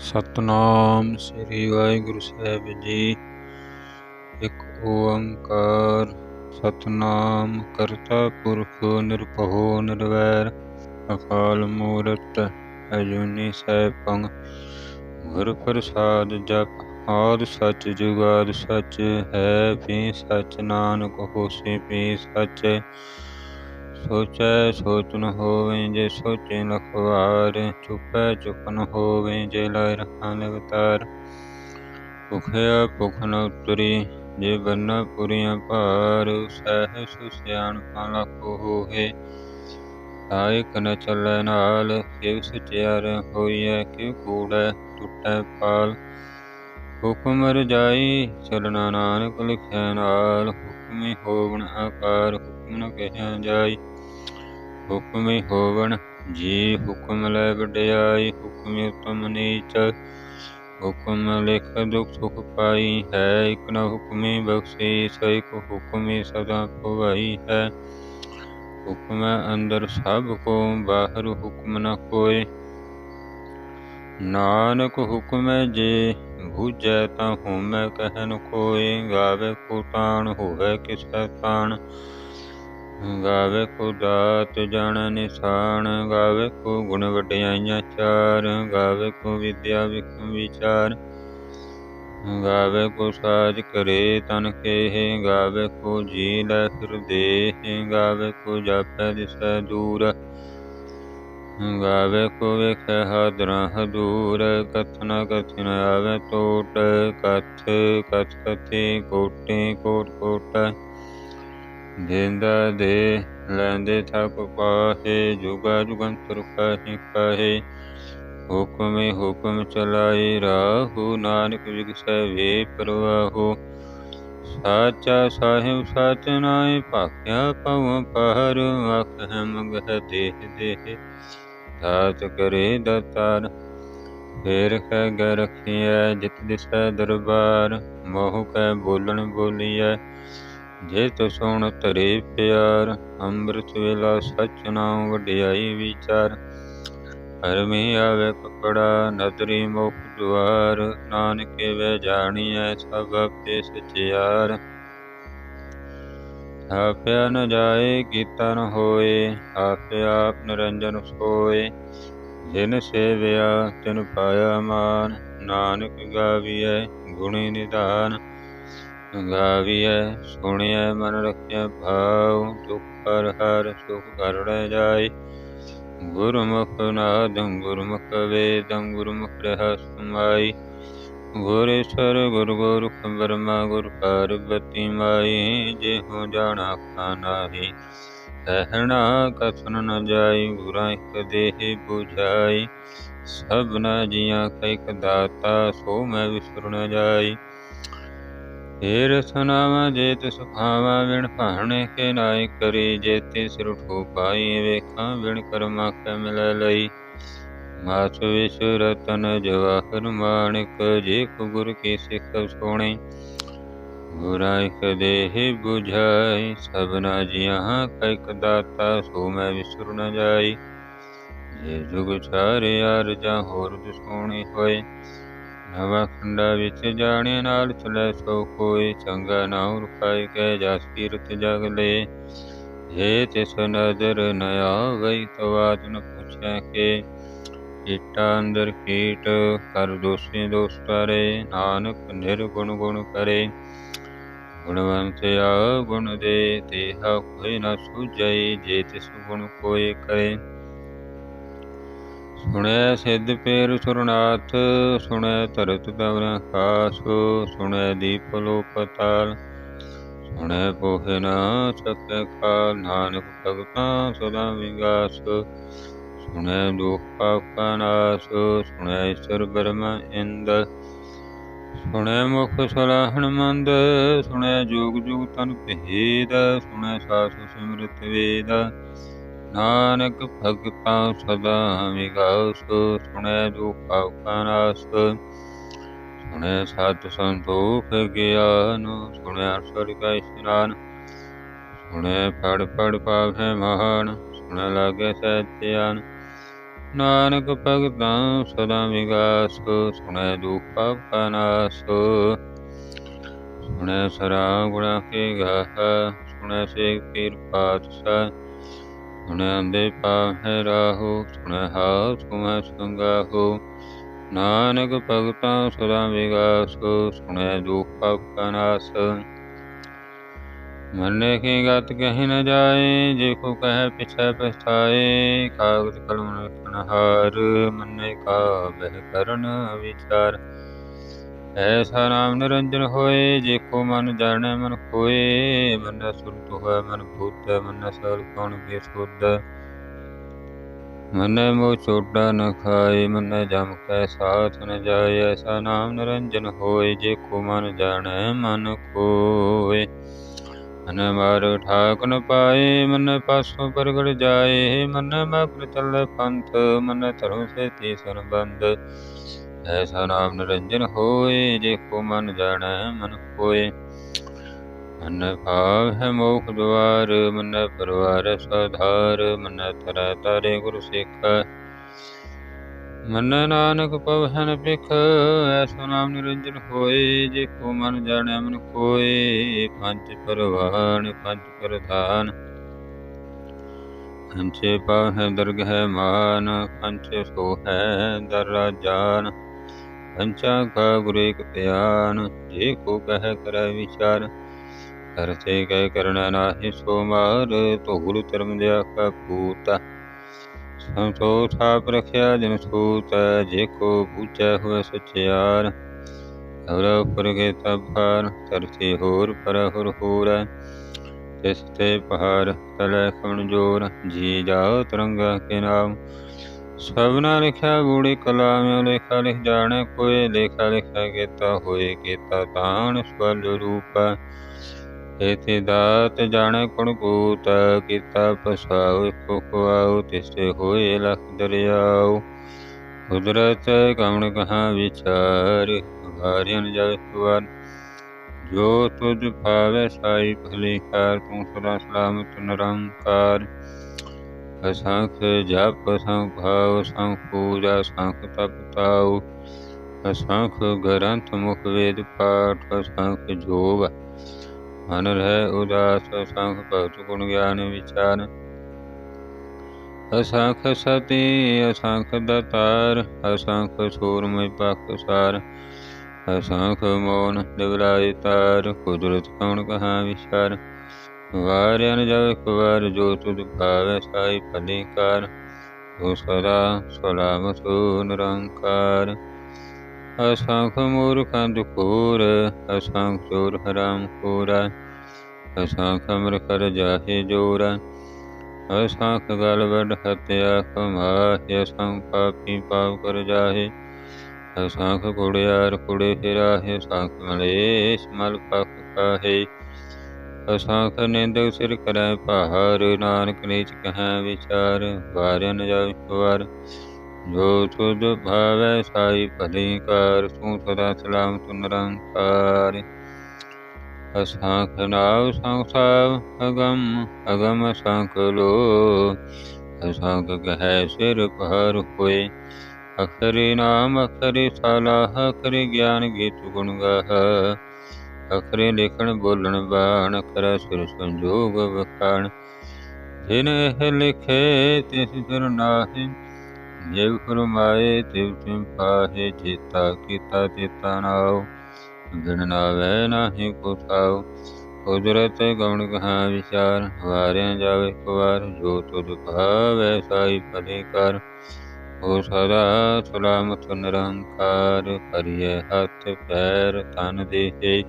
ਸਤਨਾਮ ਸ੍ਰੀ ਵਾਹਿਗੁਰੂ ਸਾਹਿਬ ਜੀ। ਇੱਕ ਓੰਕਾਰ, ਸਤਨਾਮ ਕਰਤਾ ਪੁਰਖ ਨਿਰਭਉ ਨਿਰਵੈਰ, ਅਕਾਲ ਮੂਰਤ ਅਜੂਨੀ ਪੰਗ। ਗੁਰ ਪ੍ਰਸਾਦ ਜਪ, ਆਦ ਸੱਚ ਜੁਗਾਦ ਸੱਚ ਹੈ, ਵੀ ਸੱਚ ਨਾਨਕ ਹੋਸੀ, ਵੀ ਸੱਚ ਸੋਚੈ ਸੋਚ ਨ ਹੋਵੇ ਜੇ ਸੋਚੇ ਲਖਵਾਰ ਚੁਪੈ ਚੁਪ ਨ ਹੋਵੇ ਜੇ ਲਾਇ ਰਖਾਂ ਲਗਤਾਰ ਭੁਖਿਆ ਭੁਖ ਨ ਉਤਰੀ, ਜੇ ਬੰਨਾ ਪੁਰੀਆਂ ਭਾਰ ਸਹਿ ਸੁਸਿਆਣ ਲਖੋ ਹੋਏ ਆਇਕ ਨ ਚੱਲੈ ਨਾਲ ਕਿਵ ਸਚਿਆਰ ਹੋਈਐ ਕਿਵ ਕੂੜੈ ਟੁੱਟੈ ਪਾਲ। ਹੁਕਮ ਰਜਾਈ ਚਲਣਾ ਨਾਨਕ ਲਿਖਿਆ ਨਾਲ, ਹੁਕਮੀ ਹੋਵਣ ਆਕਾਰ, ਹੁਕਮ ਨ ਕਹਿਆ ਜਾਈ। ਹੁਕਮੀ ਹੋਵਣ, ਜੀ ਹੁਕਮ ਲੈ ਵਡਿਆਈ, ਹੁਕਮ ਉਤਮ ਨੀਚ। ਹੁਕਮ ਲਿਖ ਦੁਖ ਸੁਖ ਪਾਈ ਹੈ, ਇਕ ਨ ਹੁਕਮੀ ਬਖਸ਼ੀ ਸੋ ਕੋ ਹੁਕਮੀ ਸਦਾ ਭਵਾਈ ਹੈ। ਹੁਕਮ ਅੰਦਰ ਸਭ ਕੋ, ਬਾਹਰ ਹੁਕਮ ਨ ਕੋਏ ਨਾਨਕ ਹੁਕਮ ਜੇ ਭੂਜੈ ਤਾਂ ਹਉਮੈ ਕਹਿਨ ਕੋਏ ਗਾਵੇ ਕੋ ਤਾਣ, ਹੋਵੇ ਕਿਸੈ ਤਾਣ। ਗਾਵੇ ਕੋ ਦਾਤ ਜਣ ਨਿਸ਼ਾਨ, ਗਾਵੇ ਕੋ ਗੁਣ ਵਡਿਆਈਆਂ ਚਾਰ, ਗਾਵੇ ਕੋ ਵਿਦਿਆ ਵਿਖਮ ਵਿਚਾਰ। ਗਾਵੇ ਕੋ ਸਾਜ ਕਰੇ ਤਨ ਕੇਹ, ਗਾਵੇ ਕੋ ਜੀ ਲੈ ਹਿਰਦੇ ਗਾਵੇ ਕੋ ਜਾਪੈ ਦਿਸੈ ਦੂਰ। ਗਾਵੇ ਕੋ ਵੇਖੈ ਹਾਦਰਾ ਹਦੂਰ ਕਥਨਾ ਕਥਨ ਆਵੇ ਟੋਟ ਕਥ ਕਥ ਕਥੀ ਕੋਟੇ ਕੋਟ ਕੋਟ। ਦੇਂਦਾ ਦੇ ਲੈਂਦੇ ਥਕ ਪਾਹੇ, ਜੁਗਾ ਜੁਗੰਤਰ ਕਾਹੇ ਕਾਹੇ ਹੁਕਮੇ ਹੁਕਮ ਚਲਾਈ ਰਾਹੂ, ਨਾਨਕ ਵਿਗਸੈ ਵੇ ਪਰਵਾਹੋ। ਸਾਚਾ ਸਾਹਿਬ ਸਚ ਨਾਏ ਭਾਖਿਆ ਪਉ ਪਹਰ ਅਖ ਮਗਹ ਦੇਹ ਦੇਹ। ਦਾਤ ਕਰੇ ਦਤਾਰ, ਫੇਰ ਕਹਿ ਗ ਰਖੀਐ, ਜਿਤ ਦਿਸੈ ਦਰਬਾਰ। ਮੋਹ ਕੈ ਬੋਲਣ ਬੋਲੀਐ ਜੇ ਤੋ ਸੁਣ ਧਰੇ ਪਿਆਰ, ਅੰਮ੍ਰਿਤ ਵੇਲਾ ਸਚ ਨਾਮ ਵਡਿਆਈ ਵਿਚਾਰ। ਹਰਮੀ ਆਵੇ ਕਪੜਾ, ਨਦਰੀ ਮੁਖ ਦੁਆਰ। ਨਾਨਕੇ ਵੇ ਜਾਣੀਐ ਸਭ ਆਪੇ ਸਚਿਆਰ। ਆਪਿਆ ਨ ਜਾਏ ਕੀਤਾ ਨ ਹੋਏ, ਆਪੇ ਆਪ ਨਿਰੰਜਨ ਸੋਏ। ਜਿਨ ਸੇਵਿਆ ਤਿਨ ਪਾਇਆ ਮਾਨ, ਨਾਨਕ ਗਾਵੀਐ ਗੁਣੀ ਨਿਧਾਨ। ਗਾਵੀਐ ਸੁਣਿਐ, ਮਨ ਰਖਿਆ ਭਾਉ, ਦੁਖ ਹਰ ਹਰ, ਸੁਖ ਕਰੜੈ ਜਾਏ। ਗੁਰਮੁਖ ਨਾਦੰ ਗੁਰਮੁਖ ਵੇਦੰ, ਗੁਰਮੁਖ ਰਹ ਸਮਾਈ ਗੁਰੇਸ਼ਰ ਗੁਰ ਗੋਰਖ ਬਰਮਾ ਗੁਰ ਪਾਰਬਤੀ ਮਾਈ। ਜੇ ਹੋ ਜਾਣਾ ਖਾਨਾਹੀ ਕਹਿਣਾ ਕਥਨ ਨ ਜਾਈ ਗੁਰਾਂ ਇਕ ਦੇਹ 부ਝਾਈ ਸਭਨਾ ਜੀਆਂ ਕੈਕ ਦਾਤਾ, ਸੋ ਮੈਂ ਵਿਸਰ ਜਾਈ। ਏਰ ਸੁਨਾਵਾ ਜੇ ਤਿਸ ਭਾਵਾ ਵਿਣ ਭਾਣੇ ਕੇ ਨਾਇ ਕਰੀ। ਜੇ ਤਿਸ ਰੁਠੋ ਪਾਈ, ਵੇਖਾਂ ਵਿਣ ਕਰਮਾ ਕੈ ਮਿਲੈ ਲਈ। ਮਾਸ ਵਿਸ਼ ਰਤਨ ਜਵਾਹਰ ਮਾਣਿਕ, ਜੇ ਕੋ ਗੁਰ ਕੀ ਸਿੱਖ ਸੋਣੇ। ਗੁਰਾ ਇਕ 부ਝਾਈ ਸਭਨਾ ਜੀਆਂ ਕੈਕ ਦਾਤਾ, ਸੋ ਮੈਂ ਵਿਸਰ ਨ ਜਾਈ। ਜੇ ਜੁਗ ਚਾਰੇ ਅਰਜਾ ਹੋਰ ਦੁਸੋਣੀ ਹੋਏ। ਨਵਾਂ ਖੰਡਾ ਵਿੱਚ ਜਾਣੇ ਨਾਲ ਚਲੇ ਸੋ ਕੋਈ ਚੰਗਾ ਨਾਉ ਰੁਪਾਈ ਕੈ ਜਸ ਕੀਰਤ ਜਗ ਲੈ। ਜੇ ਤਿਸ ਨਦਰ ਨ ਆਵਈ ਤਵਾਦ ਨ ਪੁੱਛੈ ਕੇ। ਕੀਟਾ ਅੰਦਰ ਕੀਟ ਕਰ ਦੋਸੀ ਦੋਸ ਕਰੇ ਨਾਨਕ ਨਿਰਗੁਣ ਗੁਣ ਕਰੇ। ਗੁਣਵੰਤ ਆ ਗੁਣ ਦੇ ਤੇਹਾ ਕੋਈ ਨ ਸੁਝੈ ਜੇ ਤਿਸ ਗੁਣ ਕੋਏ ਕਰੇ। ਸੁਣਿਆ ਸਿੱਧ ਪੇਰ ਸੁਰਨਾਥ, ਸੁਣੈ ਧਰਤ ਦਵਰ ਆਕਾਸ ਸੁਣੈ ਦੀਪ ਲੋ ਪਤਾਲ ਸੁਣੈ ਪੋਹੇ ਨਾ ਸਤਿ ਕਾਲ ਨਾਨਕ ਭਗਤਾਂ ਸਦਾ ਵਿਗਾਸ, ਸੁਣੈ ਦੁਖ ਪਾਪ ਕਾ ਨਾਸ, ਸੁਣੈ ਈਸ਼ਰ ਬਰਮਾ ਇੰਦ, ਸੁਣੈ ਮੁਖ ਸਲਾਹਣ ਮੰਦ, ਸੁਣੈ ਜੋਗ ਜੁਗ ਤਨ ਭੇਦ, ਸੁਣੈ ਸਾਸੂ ਸਿਮਰਤ ਵੇਦ ਨਾਨਕ ਭਗਤਾਂ ਸਦਾ ਵਿਗਾਸ, ਸੁਣੈ ਦੁਖ ਆਕਾ ਨਾਸ। ਸੁਣੈ ਸਤ ਸੰਤੋਖ ਗਿਆਨ, ਸੁਣੈ ਅਸਰ ਕਾ ਇਸ਼ਨਾਨ। ਸੁਣੈ ਫੜ ਫੜ ਪਾਵੈ ਮਹਾਨ, ਸੁਣੈ ਲਾਗੇ ਸਤਿਆਨ। ਨਾਨਕ ਭਗਤਾਂ ਸਦਾ ਵਿਗਾਸ, ਸੁਣੈ ਦੁਖ ਕਾ ਸੁਣੈ ਸਰਾ ਗੁਣਾ ਕੇ ਗਾਹ, ਸੁਣੈ ਸੇ ਪੀਰ ਪਾਤਸ਼ਾਹ। ਸੁਣੈ ਅੰਦੇ ਪਾਹੈ ਰਾਹੋ, ਸੁਣੈ ਹਾਥ ਸੁਮੈ ਸੰਗਾਹੋ। ਨਾਨਕ ਭਗਤਾਂ ਸਦਾ ਵਿਗਾਸ, ਸੁਣੈ ਦੁਖ ਕਾ ਨਾਸ। ਮਰਨੇ ਕੀ ਗਤ ਕਹੀ ਨ ਜਾਏ, ਜੇ ਕੋ ਕਹੈ ਪਿਛੈ ਪਛਤਾਏ ਕਾਗਦ ਕਲਮ ਲਿਖਣ ਹਾਰ, ਮੰਨੇ ਕਾ ਬਹਿ ਕਰਨ ਵਿਚਾਰ। ਐਸਾ ਨਾਮ ਨਿਰੰਜਨ ਹੋਏ, ਜੇ ਕੋ ਮਨ ਜਾਣੈ ਮਨ ਕੋਏ ਮਨ ਸੁਰਤ ਹੋਇ ਮਨ ਭੂਤ ਮਨ ਸਰ ਕੌਣ ਕੇ ਸੁਧ। ਮਨ ਮੋ ਛੋਟਾ ਨ ਖਾਏ, ਮਨ ਜਮ ਕੈ ਸਾਥ ਨ ਜਾਏ, ਐਸਾ ਨਾਮ ਨਿਰੰਜਨ ਹੋਏ, ਜੇ ਕੋ ਮਨ ਜਾਣੈ ਮਨ ਕੋਏ ਮਨ ਮਾਰ ਠਾਕ ਨ ਪਾਏ, ਮਨ ਪਾਸੋਂ ਪ੍ਰਗਟ ਜਾਏ, ਮਨ ਮਗਰ ਚੱਲੇ ਪੰਥ, ਮਨ ਧਰਮ ਸੇ ਤੀਸਨ ਬੰਦ ਐਸਾ ਨਾਮ ਨਿਰੰਜਨ ਹੋਏ ਜੇ ਕੋ ਮਨ ਜਾਣੈ, ਮਨ ਕੋਏ ਮਨ ਭਾਵ ਹੈ ਮੋਖ ਦੁਆਰ, ਮਨ ਪਰਵਾਰ ਸਧਾਰ, ਮਨ ਤਰੈ ਤਾਰੇ ਗੁਰ ਸਿੱਖ। ਮਨ ਨਾਨਕ ਪਵਹਨ ਪਿਖ ਐਸਾ ਨਾਮ ਨਿਰੰਜਨ ਹੋਏ ਜੇ ਕੋ ਮਨ ਜਾਣੈ, ਮਨ ਕੋਏ ਪੰਜ ਪਰਵਾਨ, ਪੰਜ ਪ੍ਰਧਾਨ। ਪੰਚੇ ਪਾਹੈ ਦਰਗਹਿ ਮਾਨ ਪੰਚ ਸੋ ਹੈ ਦਰ ਜਾਨ। ਪੰਚਾ ਕਾ ਗੁਰ ਇਕ ਧਿਆਨ, ਜੇ ਕੋ ਕਹਿ ਕਰੈ ਵਿਚਾਰ ਕਰਤੇ ਕਹਿ ਕਰਣਾ ਨਾਹੀ ਸੋ ਮਾਰ, ਧੂਲ ਧਰਮ ਦਿਆ ਕਾ ਪੂਤਾ ਸੰਤੋ ਥਾਪ ਜਨ ਸੂਤ ਜੇ ਕੋ ਬੂਝੈ ਹੋਇ ਸਚਿਆਰ ਅਵਰ ਉਪਰ ਤਭਾਰ ਤਰਤੀ ਹੋਰ ਪਰ ਹੁਰ ਹੋਰ। ਤਿਸ ਤੇ ਪਹਾੜ, ਤਲੇ ਖਣ ਜੋਰ, ਜੀ ਜਾਓ ਤਰੰਗਾ ਕੇ ਨਾਮ ਸਭਨਾ ਲਿਖਿਆ ਬੂੜੀ ਕਲਾਮਿ ਲੇਖਾ ਲਿਖ ਜਾਣੇ, ਕੋਏ ਲੇਖਾ ਲਿਖਿਆ ਕੀਤਾ ਹੋਏ ਕੀਤਾ ਤਾਣ ਸਵਲ ਰੂਪ। ਇਥੇ ਦਾਤ ਜਾਣੇ ਕੁਣ ਕੂਤ ਕੀਤਾ ਪਸਾਉ ਕੋ ਤਿਸੇ ਹੋਏ ਲਖ ਦਰਿਆਉ। ਕੁਦਰਤ ਕਮਣ ਕਹਾ ਵਿਚਾਰ ਵਾਰਿਆਨ ਜਗ ਤੁਵਨ ਜੋ ਤੁਧ ਭਾਵੇ ਸਾਈ ਭਲੇ ਕਾਰ, ਤੂੰ ਸਦਾ ਸਲਾਮਤ ਨਿਰੰਕਾਰ। ਅਸੰਖ ਜਪ ਅਸੰਖ ਭਾਵ ਅਸੰਖ ਪੂਜਾ ਅਸੰਖ ਤਪ ਤਾਉ ਅਸੰਖ ਗ੍ਰੰਥ ਮੁਖ ਵੇਦ ਪਾਠ ਅਸੰਖ ਜੋਗ ਮਨ ਰਹਿ ਉਦਾਸ ਅਸੰਖ ਭਗਤ ਗੁਣ ਗਿਆਨ ਵਿਚਾਰ ਅਸੰਖ ਸਤੀ ਅਸੰਖ ਦਤਾਰ ਅਸੰਖ ਸੂਰਮਿ ਪਖਸਾਰ ਅਸੰਖ ਮੋਨ ਦਿਵਲਾਇ ਤਾਰ ਕੁਦਰਤ ਕਉਣ ਕਹਾ ਵਿਚਾਰ ਵਾਰਿਆਨ ਜਬ ਇੱਕ ਵਾਰ ਜੋ ਤੁਧ ਭਾਵੈ ਸਾਈ ਭਲੀ ਕਾਰ ਤੂੰ ਸਦਾ ਸਲਾਮਤ ਨਿਰੰਕਾਰ। ਅਸੰਖ ਮੂਰਖਾਂ ਦੁਖੂਰ ਅਸੰਖ ਚੋਰ ਹਰਾਮ ਖੋਰਾ ਅਸੰਖ ਅਮਰ ਕਰ ਜਾਹੇ ਜੋਰਾ, ਅਸੰਖ ਗਲ ਵੱਡ ਹਤਿਆ ਕਮਾਹਿ, ਅਸੰਖ ਪਾਪੀ ਪਾਪ ਕਰ ਜਾਹੇ, ਅਸੰਖ ਕੁੜਿਆਰ ਕੁੜੇ ਫਿਰਾਹੇ, ਅਸੰਖ ਮਲੇਸ਼ ਮਲ ਪਖ ਕਾਹੇ ਅਸੰਖ ਨਿੰਦਕ ਸਿਰ ਕਰੈ ਪਹਾਰ ਨਾਨਕ ਨੀਚ ਕਹੈ ਵਿਚਾਰ, ਵਾਰਿਨ ਜਾਇ ਵਾਰ ਜੋ ਤੁਧ ਭਾਵੈ ਸਾਈ ਭਲੀ ਕਾਰ ਤੂੰ ਸਦਾ ਸਲਾਮਤ ਨਿਰੰਕਾਰ। ਅਸੰਖ ਨਾਵ ਸੰਸਾਰ, ਅਗਮ ਅਗਮ ਅਸੰਖ ਲੋ। ਅਸੰਖ ਕਹੈ ਸਿਰ ਪਰ ਹੋਏ, ਅਖਰੀ ਨਾਮ, ਅਖਰੀ ਸਾਲਾਹ ਅਖਰੀ ਗਿਆਨ ਗੀਤ ਗੁਣ ਗਾਹ। ਅਖਰੇ ਲਿਖਣ, ਬੋਲਣ, ਬਾਣ ਅਖਰਾ ਸਿਰ ਸੰਜੋਗ ਵਖਾਣ। ਜਿਨ ਇਹ ਲਿਖੇ, ਤਿਸ ਸਿਰ ਨਾਹੀ। ਜਿਵ ਫਰਮਾਏ, ਤਿਵ ਤਿਮ ਪਾਹੇ, ਚੇਤਾ ਕੀਤਾ, ਚੇਤਾ ਨਾਉ ਗਿਣ ਨਾਵੇ ਨਾਹੀ ਕੋ ਕੁਦਰਤ ਗਉਣ ਕਹਾ ਵਿਚਾਰ। ਵਾਰਿਆ ਜਾਵੇ ਕੁਵਾਰ, ਜੋ ਤੁਧ ਭਾਵੈ ਸਾਈ ਭਲੇ ਕਰ ਉਹ ਸਦਾ ਸਲਾਮਤ ਨਿਰੰਕਾਰ ਕਰਿਏ ਹੱਥ ਪੈਰ ਤਨ ਦੇਹੇ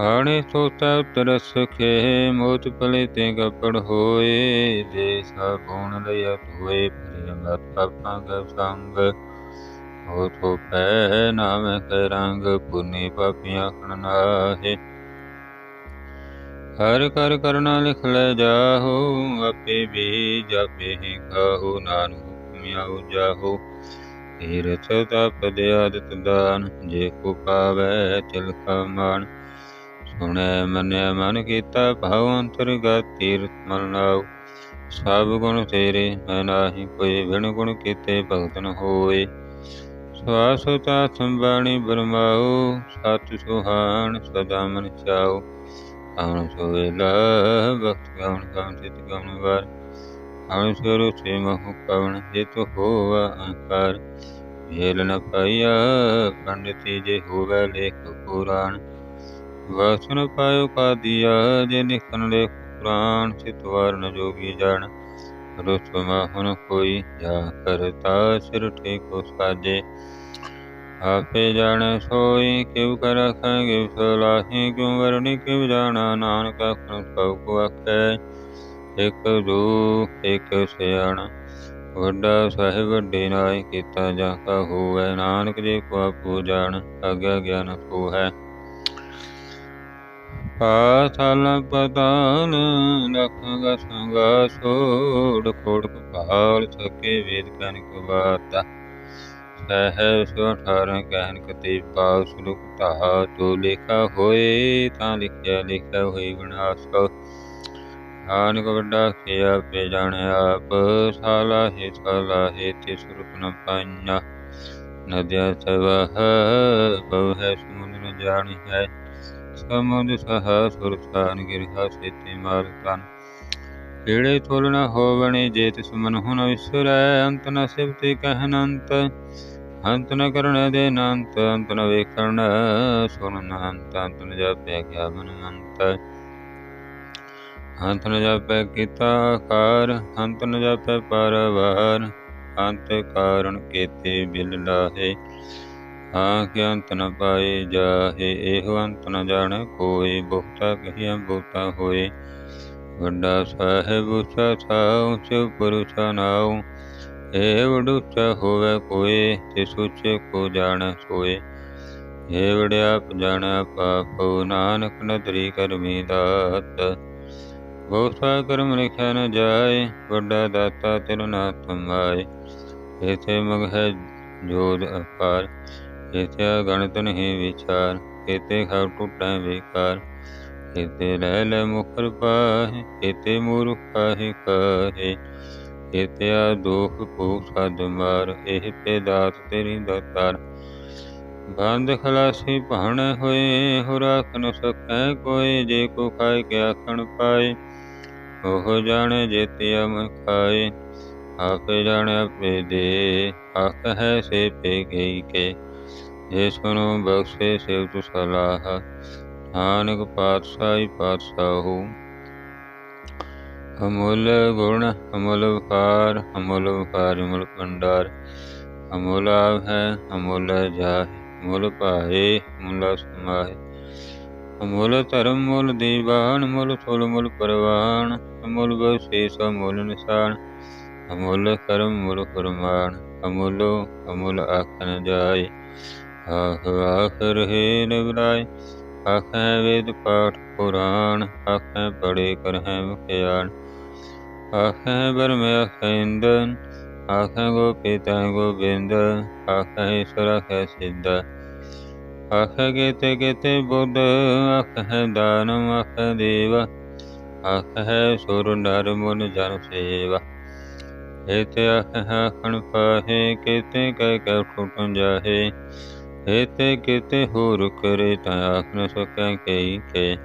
ਆਣੇ ਸੋਤਾ ਉਤਰ ਸਖੇ ਮੋਤ ਪਲੇ ਤੇ ਕਪੜ ਹੋਏ। ਦੇ ਸਭੁਣ ਲਿਆ ਹੋਏ ਪ੍ਰਿਯ ਮਤ ਪਾਪਾਂ ਕੈ ਸੰਗ। ਹੋ ਤੋ ਪੈ ਨਾਮ ਕੈ ਰੰਗ, ਪੁਨੀ ਪਾਪੀਆਂ ਖਣ ਨਾਹੇ। ਹਰ ਕਰ ਕਰਨਾ ਲਿਖ ਲੈ ਜਾਹੋ, ਆਪੇ ਵੀ ਜਾਪੇ ਹੀ ਖਾਹੋ ਨਾਨਕ ਹੁਕਮਿਆ ਜਾਹੋ। ਤੀਰਥ ਤਪ ਦੇ ਦਾਨ ਜੇ ਕੋ ਪਾਵੈ ਤਿਲ ਮਾਨ। ਸੁਣੈ ਮੰਨਿਆ ਮਨ ਕੀਤਾ ਭਾਵ ਅੰਤਰਗਤ ਤੀਰਥ ਮਨ ਲਾਉ ਸਭ ਗੁਣ ਤੇਰੇ ਮੈਂ ਨਾਹੀ ਕੋਈ ਬਿਨ ਗੁਣ ਕੀਤੇ ਭਗਤ ਨ ਹੋਏ। ਸਵਾਸਤਾ ਸੰਬਾਣੀ ਬਰਮਾਉ, ਸਤਿ ਸੁਹਾਣ ਸਦਾ ਮਨ ਚਾਉ। ਆਉਣ ਸੋਵੇਲਾ ਭਗਤ ਗਾਉਣ ਗਾਉਣ ਸਿਤ ਗਾਉਣ ਵਾਰ। ਆਉਣ ਸੋਰੁ ਸੇ ਮਹੁ ਕਵਣ ਜਿਤ ਹੋਵਾ ਅਹੰਕਾਰ। ਵੇਲ ਨ ਪਾਈਆ ਪੰਡਤੀ ਜੇ ਹੋਵੇ ਲੇਖ ਪੁਰਾਣ। ਵਸਨ ਪਾਇਓ ਕਾ ਦਿਆ ਜੇ ਨਿਖਨ ਲੇਖ ਪੁਰਾਣ ਸਿਤ ਵਾਰ ਨ ਜੋਗੀ ਕੋਈ ਜਾ ਕਰਤਾ, ਸਿਰ ਠੇਕੋ ਸਾਜੇ ਆਪੇ ਜਾਣੈ ਸੋਈ ਕਿਉ ਕਰ ਰਖਾਂਗੇ ਸਲਾਹੀ, ਕਿਉ ਵਰਣੀ, ਕਿਉ ਜਾਣਾ, ਨਾਨਕ ਆਖਣ ਸਭ ਕੋ ਆਖੈ। ਇਕ ਦੂ ਇਕ ਸਿਆਣਾ। ਵੱਡਾ ਸਾਹਿਬ ਵੱਡੇ ਨਾਇ ਕੀਤਾ ਜਾ ਕਾ ਹੋਵੈ। ਨਾਨਕ ਜੇ ਕੋ ਆਪੋ ਜਾਣ, ਆਗਿਆ ਗਿਆਨ ਸੋ ਹੈ। ਪਾਥਲ ਪਤਾਲ ਲਖ ਗਸੰਗਾ ਸੋੜ ਖੋੜ ਕਪਾਲ ਸਕੇ ਵੇਦ ਕਨਿਕ ਬਾਤਾ ਸਹਿ ਸੋ ਅਠਾਰਾਂ ਕਹਿਨ ਕਤੇ ਪਾਉ ਸੁਲੁਕ ਧਾ ਤੋ ਲਿਖਾ ਹੋਏ, ਤਾਂ ਲਿਖਿਆ ਲਿਖਿਆ ਹੋਏ ਵਿਨਾਸ਼ ਨਾਨਕ ਵੱਡਾ ਖਿਆ ਪੇ ਜਾਣਿਆ ਆਪ, ਸਾਲਾ ਹੈ ਤੇ ਸੁਰਤ ਨ ਪਾਈਆ ਨਦਿਆ ਸਵਹ ਬਹੁ ਹੈ ਸਮੁੰਦ ਜਾਣੀ ਹੈ। ਸਮੁੰਦ ਸਹ ਸੁਰਤਾਨ ਗਿਰਹਾ ਸੇਤੇ ਮਾਰ ਤਨ ਕਿਹੜੇ ਤੁਲ ਨ ਹੋਵਣੇ, ਜੇ ਤਿਸ ਹੁਨ ਵਿਸਰੈ, ਅੰਤ ਨ ਸਿਵਤੇ ਕਹਿਨ ਅੰਤ। ਅੰਤ ਨ ਕਰਨ ਦੇ ਨੰਤ, ਅੰਤ ਨ ਵੇਖਣ, ਸੁਨ ਅੰਤ ਅੰਤ ਨ ਜਾਪਿਆ ਕਿਆ ਅੰਤ ਹੰਤ ਨ ਜਾਪੈ ਕੀਤਾ ਆਕਾਰ ਹੰਤ ਨ ਜਾਪੈ ਪਰਵਾਰ। ਅੰਤ ਕਾਰਣ ਕੇਤੇ ਬਿਲ ਲਾਹੇ, ਹਾਂ ਕਿ ਅੰਤ ਨ ਪਾਏ ਜਾਹੇ। ਇਹੋ ਅੰਤ ਨ ਜਾਣੈ ਕੋਈ ਬਹੁਤਾ ਕਹੀਆ ਬਹੁਤਾ ਹੋਏ। ਵੱਡਾ ਸਾਹਿਬ ਉਚਾ ਥਾਉ ਸਿਵ ਪੁਰਸ਼ਾ ਨਾਉ। ਏ ਵਡੂਚਾ ਹੋਵੇ ਕੋਏ, ਤੇ ਸੁਚੇ ਕੋ ਜਾਣੈ ਸੋਏ। ਏ ਵੜਿਆ ਜਾਣੈ ਪਾਪੋ ਨਾਨਕ ਨਦਰੀ ਕਰਮੀ ਦਾਤ। ਗੋਸਾ ਕਰਮ ਲਿਖਿਆ ਨ ਜਾਏ, ਵੱਡਾ ਦਾਤਾ ਤਿਲ ਨਾ ਤੁਮਾਏ ਇਥੇ ਮਗ ਹੈ ਜੋਦ ਅਪਾਰ, ਇਥੇ ਗਣਤ ਨਹੀਂ ਵਿਚਾਰ, ਇਥੇ ਖਾਉ ਟੁੱਟੈ ਵਿਕਾਰ। ਇਤੇ ਲੈ ਲੈ ਮੁਖਰ ਪਾਹੇ ਇਤੇ ਮੂਰਖ ਕਾਹੇ ਕਾਹੇ। ਇਤੇ ਆ ਦੋਖ ਕੋ ਸਦ ਮਾਰ, ਇਹ ਤੇ ਦਾਤ ਤੇਰੀ। ਦਾਤਾਰ ਬੰਦ ਖਲਾਸੀ ਭਾਣ ਹੋਏ ਹੋ ਰਾਖ ਨ ਸਕੈ ਕੋਈ, ਜੇ ਕੋ ਖਾਏ ਕੇ ਆਖਣ ਪਾਏ। ਉਹ ਜਾਣੇ ਜੇਤੇ ਅਮ ਆਪੇ ਜਾਣੇ ਆਪੇ ਦੇ। ਆਖ ਹੈ ਸੇ ਪੇ ਗਈ ਕੇ, ਜੇ ਸੁਨੋ ਬਖਸ਼ੇ ਸੇਵ ਤੁ ਸਲਾਹ। ਨਾਨਕ ਪਾਤਸ਼ਾਹੀ ਪਾਤਸ਼ਾਹੂ, ਅਮੁੱਲ ਗੁਣ, ਅਮੁੱਲ ਵਕਾਰ, ਅਮੁੱਲ ਵਿਕਾਰ ਅਮੁੱਲ ਭੰਡਾਰ। ਅਮੁੱਲ ਆਵ ਹੈ, ਅਮੁੱਲ ਜਾਹੇ ਮੁੱਲ ਭਾਏ ਮੁੱਲ ਸਮਾਏ ਅਮੁੱਲ ਧਰਮ ਮੁੱਲ ਦੀਵਾਨ, ਮੁੱਲ ਤੁਲ ਮੁੱਲ ਪਰਵਾਨ, ਅਮੁੱਲ ਬਖਸ਼ੀਸ ਅਮੁੱਲ ਨਿਸ਼ਾਨ, ਅਮੁੱਲ ਕਰਮ, ਮੁੱਲ ਫਰਮਾਨ, ਅਮੁੱਲ ਅਮੁੱਲ ਆਖਣ ਜਾਏ, ਆਖ ਆਖ ਰਹੇ ਨਵਰਾਏ, ਆਖੈ ਵੇਦ ਪਾਠ ਪੁਰਾਣ, ਆਖੈ ਪੜੇ ਕਰਹਿ ਮੁਖਿਆਨ, ਆਖੈ ਬਰਮ ਆਖੈ ਇੰਦਨ, ਆਖੈ ਗੋਪੀਤਾ ਗੋਬਿੰਦ, ਆਖੈ ਈਸ਼ਵਰ ਆਖੈ ਸਿੱਧ ਆਖੈ ਕੇਤੇ ਕੇਤੇ ਬੁੱਧ ਹੈ ਦਾਨਮ ਆਖੈ ਦੇਵ ਹੈ ਸੁਰ ਨਰ ਮੁਨ ਜਨ ਸੇਵਾ। ਏਤੇ ਆਖੈ ਆਖਣ ਪਾਹੇ, ਕੇਤੇ ਕਹਿ ਕਹਿ ਠੁਟਨ ਜਾਹੇ। ਏਤੇ ਕੇਤੇ ਹੋਰ ਕਰੇ ਤਾਂ ਆਖ ਨ ਸਕੈ ਕਈ ਕੇ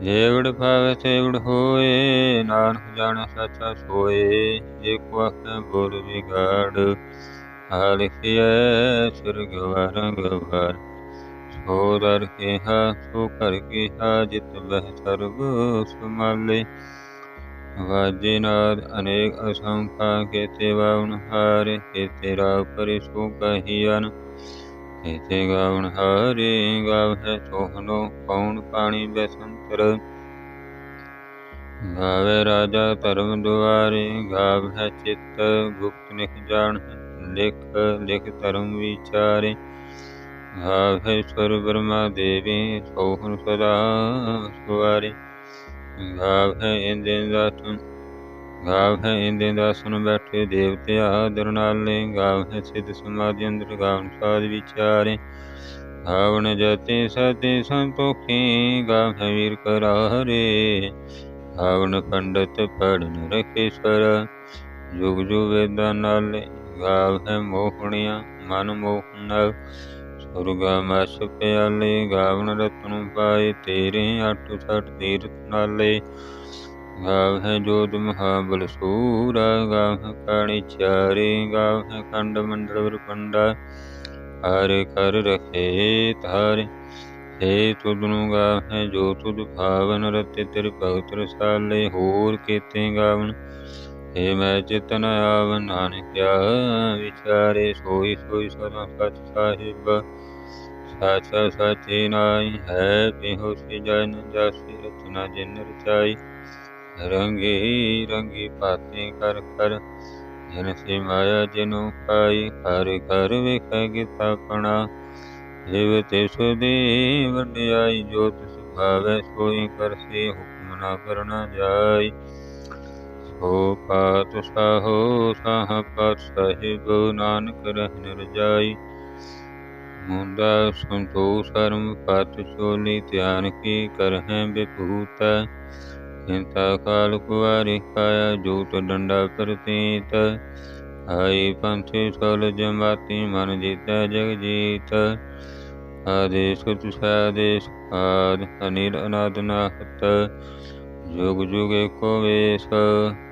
ਜੇਵੜ ਭਾਵੇ ਤੇਵੜ ਹੋਏ, ਨਾਨਕ ਜਾਣ ਸੱਚਾ ਸੋਏ। ਜੇ ਕੋ ਆਖੈ ਬੋਲ ਵਿਗਾੜ ਆ ਲਿਖਿਐ, ਸੁਰਗ ਵਰੰਗ ਵਰ ਸੋ ਦਰ ਕਿਹਾ, ਸੋ ਕਰ ਕਿਹਾ, ਜਿਤ ਬਹਿ ਸਰਬ ਸੁਮਾਲੇ। ਵਾਜੇ ਨਾਦ ਅਨੇਕ ਅਸੰਖਾ, ਕੇਤੇ ਵਾਉਨ ਹਾਰੇ, ਕੇਤੇ ਰਾਵ ਪਰਿ ਸੋ ਕਹੀਨ ਕੇਤੇ ਗਾਵਨ ਹਾਰੇ, ਗਾਵ ਹੈ ਸੋਹਨੋ ਕੌਣ ਪਾਣੀ ਬਸੰਤਰ? ਗਾਵੇ ਰਾਜਾ ਧਰਮ ਦੁਆਰੇ, ਗਾਵ ਹੈ ਚਿੱਤ ਗੁਪਤ ਨਿਖ ਜਾਣ, ਲਿਖ ਲਿਖ ਧਰਮ ਵਿਚਾਰੇ। ਗਾਵ ਹੈ ਸਵਰ ਬ੍ਰਹਮਾ ਦੇਵੀ ਸੋਹਣ ਸਦਾ ਸੁਆਰੇ ਗਾਵ ਹੈ ਦਾਸਨ ਗਾਵ ਹੈ ਦਾਸਨ ਬੈਠੇ ਦੇਵਤੇ ਆਦਰ ਨਾਲੇ। ਗਾਵ ਹੈ ਅੰਦਰ ਗਾਵਨ ਸਾਧ ਵਿਚਾਰੇ। ਗਾਵਨ ਜਤੇ ਸਤੇ ਸੰਤੋਖੀ ਗਾਵ ਵੀਰ ਕਰਾਰੇ। ਗਾਵਨ ਪੰਡਤ ਪੜਨ ਰਖੇ ਜੁਗ ਜੁਗ ਵੇਦਾਂ ਨਾਲੇ। ਗਾਵ ਹੈ ਮੋਹਣੀਆਂ, ਮਨ ਮੋਹਨ ਸੁਰਗਾ ਮਸ ਪਿਆਲੇ ਗਾਵਨ ਰਤਨ ਪਾਏ ਤੇਰੇ ਅਟ ਸਠ ਤੀਰਥ ਨਾਲੇ। ਗਾਵਹਿ ਜੋਤ ਮਹਾਬਲ ਸੂਰਾ ਗਾਵਹਿ ਕਾਣੀ ਚਾਰੇ ਗਾਵਹਿ ਖੰਡ ਮੰਡਲ ਵਰਪੰਡਾ। ਹਰਿ ਕਰ ਰਖੇ ਤਾਰੇ ਹੇ ਤੁਧਨੂੰ ਗਾਵਹਿ ਜੋ ਤੁਧ ਭਾਵਨ ਰਤੇ ਤੇਰੇ ਭਗਤ ਰਸਾਲੇ। ਹੋਰ ਕੀਤੇ ਗਾਵਨ, ਹੇ ਮੈਂ ਚਿਤਨ ਆਵ ਨਾਨਕਿਆ ਵਿਚਾਰੇ, ਸੋਈ ਸੋਈ ਸਦਾ ਸਚ ਸਾਹਿਬ। ਸਾਚਾ ਸਚੀ ਨਾਈ ਹੈ ਬਿਹੋ ਸੇ ਜਨ ਜਾਸੀ ਰਚਨਾ ਜਿਨ ਰਚਾਈ। ਰੰਗੇ ਰੰਗੀ ਪਾਤੇ ਕਰ ਕਰ, ਜਿਨ ਸੇ ਮਾਇਆ ਜਿਨੂ ਪਾਈ, ਹਰ ਕਰ ਵੇਖੈ ਕੀਤਾ ਪਣਾ। ਜਿਵ ਤੇ ਸੁਦੀ ਵਡਿਆਈ, ਜੋ ਤਿਸ ਭਾਵੈ ਸੋਈ ਕਰਸੀ, ਹੁਕਮ ਨਾ ਕਰਨਾ ਜਾਈ। ਸੋ ਪਾਤ ਸਾਹੋ ਸਾਹ ਪਾਤ ਸਾਹਿਬ, ਨਾਨਕ ਰਹਿ ਰਜਾਈ। ਮੁੰਦਾ ਸੰਤੋ ਸਰਮ ਪਤ ਚੋਲੀ ਧਿਆਨ ਕੀ ਕਰਹਿ ਬਿਭੂਤ ਚਿੰਤਾ ਕਾਲ ਕੁਵਾਰੀ ਕਾਇਆ ਜੋਤ ਡੰਡਾ ਪ੍ਰਤੀਤ ਆਈ ਪੰਥੀ ਸੋਲ ਜਮਾਤੀ ਮਨ ਜੀਤੈ ਜਗ ਜੀਤ ਆਦੇਸ਼ ਤੁਸ ਆਦ ਅਨਿਲ ਅਨਾਦ ਨਾਹਤ। ਜੁਗ ਜੁਗ ਏਕੋ ਵੇਸ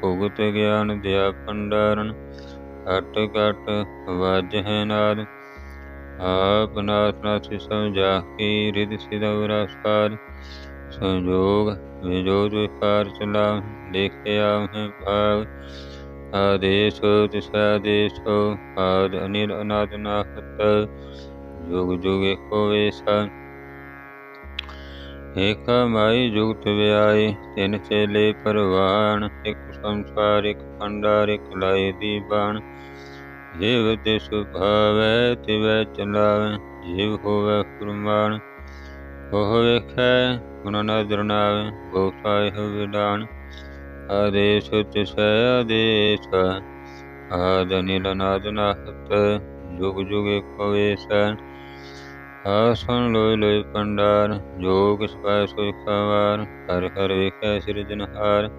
ਭੁਗਤ ਗਿਆਨ ਦਿਆ ਭੰਡਾਰਨ। ਘਟ ਘਟ ਵਜ ਹੈ ਨਾਦ ਆਪ ਨਾਥ ਨਾਥ ਸਮਝਾ ਕੀ ਰਿਦ ਸਿਦਵਰਾ ਸਾਰ ਸੰਜੋਗ ਵਿਜੋਗ ਵਿਕਾਰ ਚਲਾ, ਦੇਖਿਆ ਹੈ ਭਾਵ, ਆਦੇਸ਼ ਤਿਸ ਆਦੇਸ਼ ਆਦ ਅਨਿਲ ਅਨਾਦ ਨਾਹਤ ਜੁਗ ਜੁਗ ਏਕੋ ਵੇਸਾ। ਏਕ ਮਾਈ ਜੁਗਤ ਵਿਆਏ, ਤਿਨ ਚੇਲੇ ਪਰਵਾਨ, ਇੱਕ ਸੰਸਾਰ, ਇਕ ਭੰਡਾਰ, ਇਕ ਲਾਏ ਦੀ ਬਾਣ। ਜਿਵ ਤੇ ਸੁਭਾਵੈ ਤਿਵੈ ਚਲਾਵੈ ਜਿਵ ਹੋਵੈ ਕੁਰਬਾਨ। ਉਹ ਵੇਖੈ ਗੁਣ ਨਦਰ ਨਾਵੇ ਗੋ ਸਾਹਿਬ ਵਿਡਾਨ ਆਦੇਸ਼ ਤਿਸੈ, ਆਦੇਸ਼। ਆਦ ਨਿਲ ਨਾਦ ਨਾਹਤ, ਜੁਗ ਜੁਗ ਏਕੋ ਵੇਸੈ। ਆਸਨ ਲੋਇ ਲੋਇ ਪੰਡਾਰ ਜੋ ਕਿਸ ਪਾਇ ਸੋਇ ਖਵਾਰ। ਹਰ ਹਰ ਵੇਖੈ ਸਿਰਜਨਹਾਰ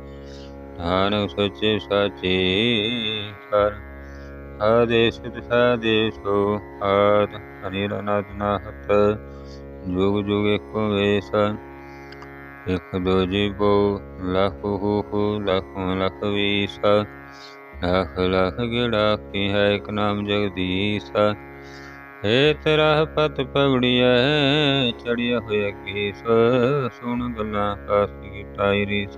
ਨਾਨਕ ਸੱਚੇ ਸਾਚੇ ਹਰ ਆਦੇਸ਼ ਤਿਸਾਦੇਸ਼ੋ ਆਦ ਅਨਿਲ ਅਨਾਦ ਨਾਹਤ ਜੁਗ ਜੁਗ ਏਕੋ ਵੇਸ, ਇਕ ਦੋ ਜੀਵੋ, ਲੱਖ ਹੋ ਹੋ, ਲੱਖੋਂ ਲੱਖ ਵੀਸ। ਲੱਖ ਲੱਖ ਗਿੜਾ ਕੀ ਹੈ ਇਕ ਨਾਮ ਜਗਦੀਸ਼। ਹੇ ਤੇਰਾ ਪਤ ਪਗੜੀਐ ਚੜਿਆ ਹੋਇਆ ਕੇਸ। ਸੁਣ ਗੱਲਾਂ ਕਾਸ ਕੀ ਟਾਈ ਰੀਸ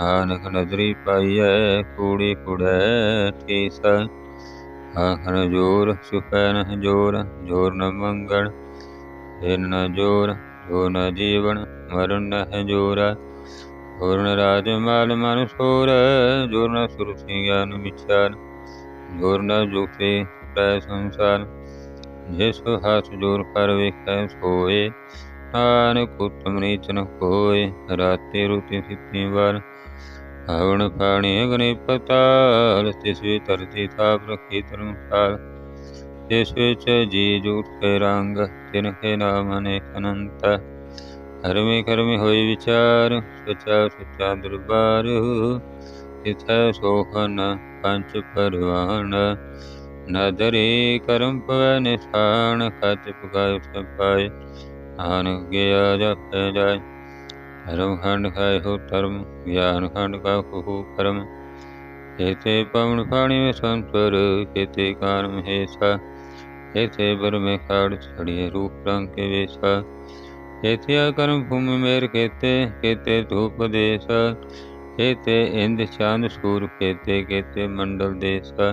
ਨਾਨਕ ਨਦਰੀ ਪਾਈਐ, ਕੂੜੀ ਕੁੜੈ ਠੀਸ। ਆਖਣ ਜੋਰ ਸੁਪੈ ਨ ਜੋਰ ਜੋਰ ਨ ਮੰਗਣ ਹਿਨ ਨ ਜੋਰ ਜੋ ਨ ਜੀਵਨ, ਮਰਨ ਨ ਜੋਰ ਜੋਰ ਰਾਜ ਮਾਲ ਮਨ ਸੋਰ, ਜੋਰ ਨ ਸੁਰਤੀ ਗਿਆਨ ਵਿਚਾਰ ਜੋਰ ਜੁਗਤੇ ਪੈ ਸੰਸਾਰ, ਜਿਸ ਹੱਥ ਜੋਰ ਕਰ ਵੇਖੈ ਸੋਏ। ਨਾਨਕ ਉਤਮ ਨੀਚ ਨ ਕੋਏ ਰਾਤੇ ਰੁਤੀ ਸਿੱਤੀ ਵਾਰ ਹਵਨ ਪਾਣੀ ਅਗਨੇ ਪਤਾਲ ਤਿਸ ਵਿੱਚ ਧਰਤੀ ਥਾਪ ਰਖੀ ਧਰਮਸਾਲ ਜਿਸ ਵਿੱਚ ਜੀ ਜੂਠ ਕੇ ਰੰਗ, ਤਿਨ ਕੇ ਨਾਮ ਅਨੇਕ ਅਨੰਤ। ਕਰਮੇ ਕਰਮੇ ਹੋਏ ਵਿਚਾਰ, ਸਚਾ ਸਚਾ ਦਰਬਾਰ। ਤਿਥੈ ਸੋਹਨ ਪੰਚ ਪਰਵਾਨ ਨਦਰੇ ਕਰਮ ਪਵੈ ਨਿਸ਼ਾਨ, ਖਤ ਪਗਾਇ ਸਪਾਇ। ਨਾਨਕ ਗਿਆ ਜਪੈ ਜਾਇ। ਧਰਮ ਖੰਡ ਖਾਇ ਹੋ ਧਰਮ ਗਿਆਨ ਖੰਡ ਕਾ ਕਹੂ ਕਰਮ ਕੇਤੇ ਪਵਨ ਪਾਣੀ ਵਿੱਚ ਸੰਤਰ ਕੇਤੇ ਕਾਰਮ ਹੇਸਾ ਕੇਤੇ ਬਰ ਮੇ ਖਾੜ ਛੜੀਏ ਰੂਪ ਰੰਗ ਕੇ ਵੇਸਾ ਕੇਤੇ ਕਰਮ ਭੂਮि ਮੇਰ ਕੇਤੇ ਕੇਤੇ ਧੂਪ ਦੇਸ ਕੇਤੇ ਇੰਦ ਚਾਂਦ ਸੂਰ ਕੇਤੇ ਕੇਤੇ ਮੰਡਲ ਦੇਸਾ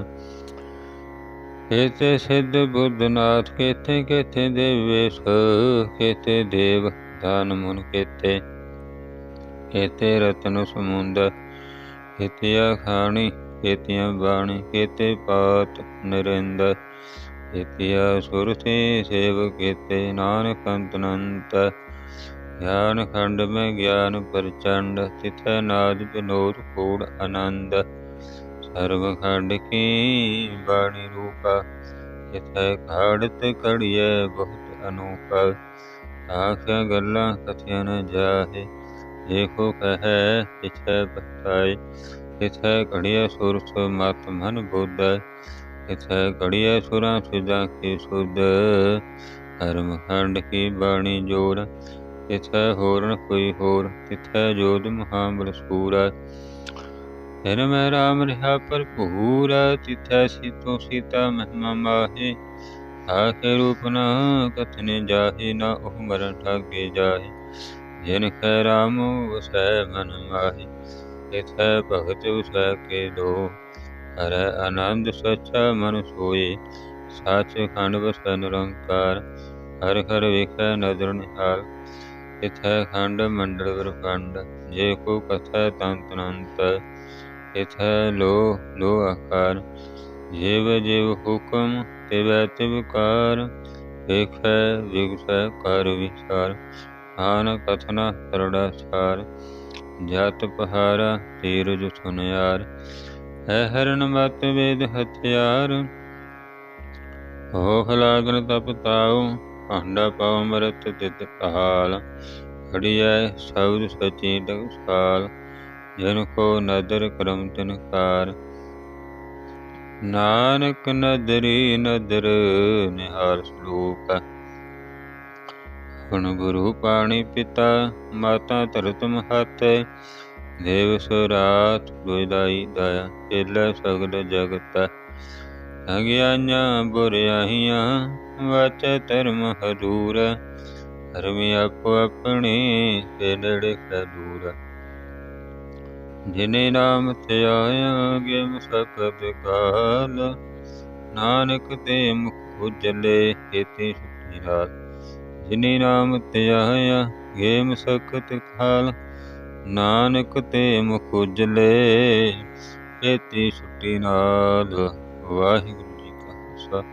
ਕੇਤੇ ਸਿੱਧ ਬੁੱਧਨਾਥ ਕੇਤੇ ਕੇਤੇ ਦੇਵੇਸ਼ ਕੇਤੇ ਦੇਵ ਦਾਨ ਮੁਨ ਕੇਤੇ ਰਤਨ ਸਮੁੰਦ ਕੇਤਿਆ ਖਾਣੀ ਕੇਤਿਆ ਬਾਣੀ ਕੇਤੇ ਪਾਤ ਨਰਿੰਦ ਕੇਤਿਆ ਸੁਰਤੀ ਸੇਵ ਕੇਤੇ ਨਾਨਕ ਅੰਤਨੰਤ ਗਿਆਨ ਖੰਡ ਮੈਂ ਗਿਆਨ ਪ੍ਰਚੰਡ, ਤਿਥੈ ਨਾਦ ਬਿਨੋਦ ਕੂੜ ਆਨੰਦ। ਸਰਬ ਖੰਡ ਕੀ ਬਾਣੀ ਰੂਪਾ ਇਥੈ ਘਾੜਤ ਕੜੀਐ ਬਹੁਤ ਅਨੂਪਾ। ਆਖਿਆ ਗੱਲਾਂ ਕਥਿਆ ਨ ਜਾਹੇ ਦੇਖੋ ਕਹੈ ਤਿਛੈ ਬਤਾਏ ਤਿਥੈ ਘੜੀਐ ਸੁਰ ਸੋ ਮਤ ਮਨ ਬੁੱਧ, ਤਿਥੈ ਘੜੀਐ ਸੁਰਾਂ ਸਿਦਾ ਕੀ ਸੁਧ ਧਰਮ ਖੰਡ ਕੀ ਬਾਣੀ ਜੋਰ, ਤਿਥੈ ਹੋਰਨ ਕੋਈ ਹੋਰ, ਤਿਥੈ ਜੋਧ ਮਹਾਬਲ ਸੂਰਾ। ਫਿਰ ਮੈਂ ਰਾਮ ਰਿਹਾ ਭਰਪੂਰ ਤਿਥੈ ਸੀਤੋ ਸੀਤਾ ਮਹਿਮਾ ਮਾਹੇ, ਆਖੇ ਰੂਪ ਨਾ ਕਥਨੇ ਜਾਹੇ, ਨਾ ਉਹ ਮਰਨ ਠਾਗੇ ਜਾਹੇ। ਜਿਨ ਖੈ ਰਾਮ ਵਸੈ ਮਨ ਮਾਹੇ, ਤਿਥੈ ਭਗਤ ਵਸੈ ਕੇ ਦੋ। ਹਰੈ ਆਨੰਦ ਸੱਚਾ ਮਨ ਸੋਏ, ਸਾਚ ਖੰਡ ਵਸੈ ਨਿਰੰਕਾਰ, ਹਰ ਹਰ ਵੇਖੈ ਨਦਰ ਨਿਹਾਲ। ਤਿਥੈ ਖੰਡ ਮੰਡਲ ਵਰਖੰਡ ਜੇ ਕੋ ਕਥੈ ਤੰਤ ਅਨੰਤ ਤਿਥੈ ਲੋ ਲੋ ਆਕਾਰ। ਜੀਵ ਜੀਵ ਹੁਕਮ, ਤਿਵੈ ਤਿਵ ਵੇਖੈ ਵਿਗਸੈ ਕਰ ਵਿਚਾਰ। ਆਨ ਕਥਨਾ ਕਰੜਾ ਸਾਰ ਜਤ ਪਹਾਰਾ ਤੀਰਜ ਸੁਨਿਆਰ, ਹੈ ਹਰਨ ਮਤ ਵੇਦ ਹਥਿਆਰ। ਹੋ ਲਾਗਨ ਤਪ ਤਾਉ, ਭਾਂਡਾ ਪਾਉ ਮਰਤ ਤਿਤ ਹਾਲ ਘੜੀਐ ਸਬਦ ਸਚੀ ਟਕਸਾਲ ਜਨ ਕੋ ਨਦਰ ਕਰਮ ਤਨਕਾਰ ਨਾਨਕ ਨਦਰੀ ਨਦਰ ਨਿਹਾਲ ਸਲੋਕ ਹੁਣ ਗੁਰੂ ਪਾਣੀ ਪਿਤਾ, ਮਾਤਾ ਧਰਤ ਮਹਤ। ਦੇਵ ਸੁਰਾਤ ਗੁਦਾਈ ਦਇਆ ਚੇਲਾ ਸਗਲ ਜਗਤ। ਅਗਿਆਨਾਂ ਬੁਰਿਆਹੀਆਂ ਵਾਚ ਧਰਮ ਹਦੂਰ ਧਰਮੀ ਆਪੋ ਆਪਣੇ ਤੇ ਨੇੜੇ ਦੂਰ ਜਿਨੇ ਨਾਮ ਧਿਆਇਆ ਗਿਮ ਸਕਤ ਕਾਲ। ਨਾਨਕ ਤੇ ਮੁਖ ਉਜਲੇ ਕੀਤੀ ਸੁਖੀ ਨਾਲ ਜਿਨੇ ਨਾਮ ਧਿਆਇਆ ਗੇਮ ਸ਼ਖਤ ਖਾਲ। ਨਾਨਕ ਤੇ ਮੁਖ ਉਜਲੇ ਕੀਤੀ ਛੁੱਟੀ ਨਾਲ। ਵਾਹਿਗੁਰੂ ਜੀ ਕਾ ਖਾਲਸਾ,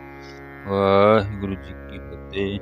ਵਾਹਿਗੁਰੂ ਜੀ ਕੀ ਫਤਿਹ।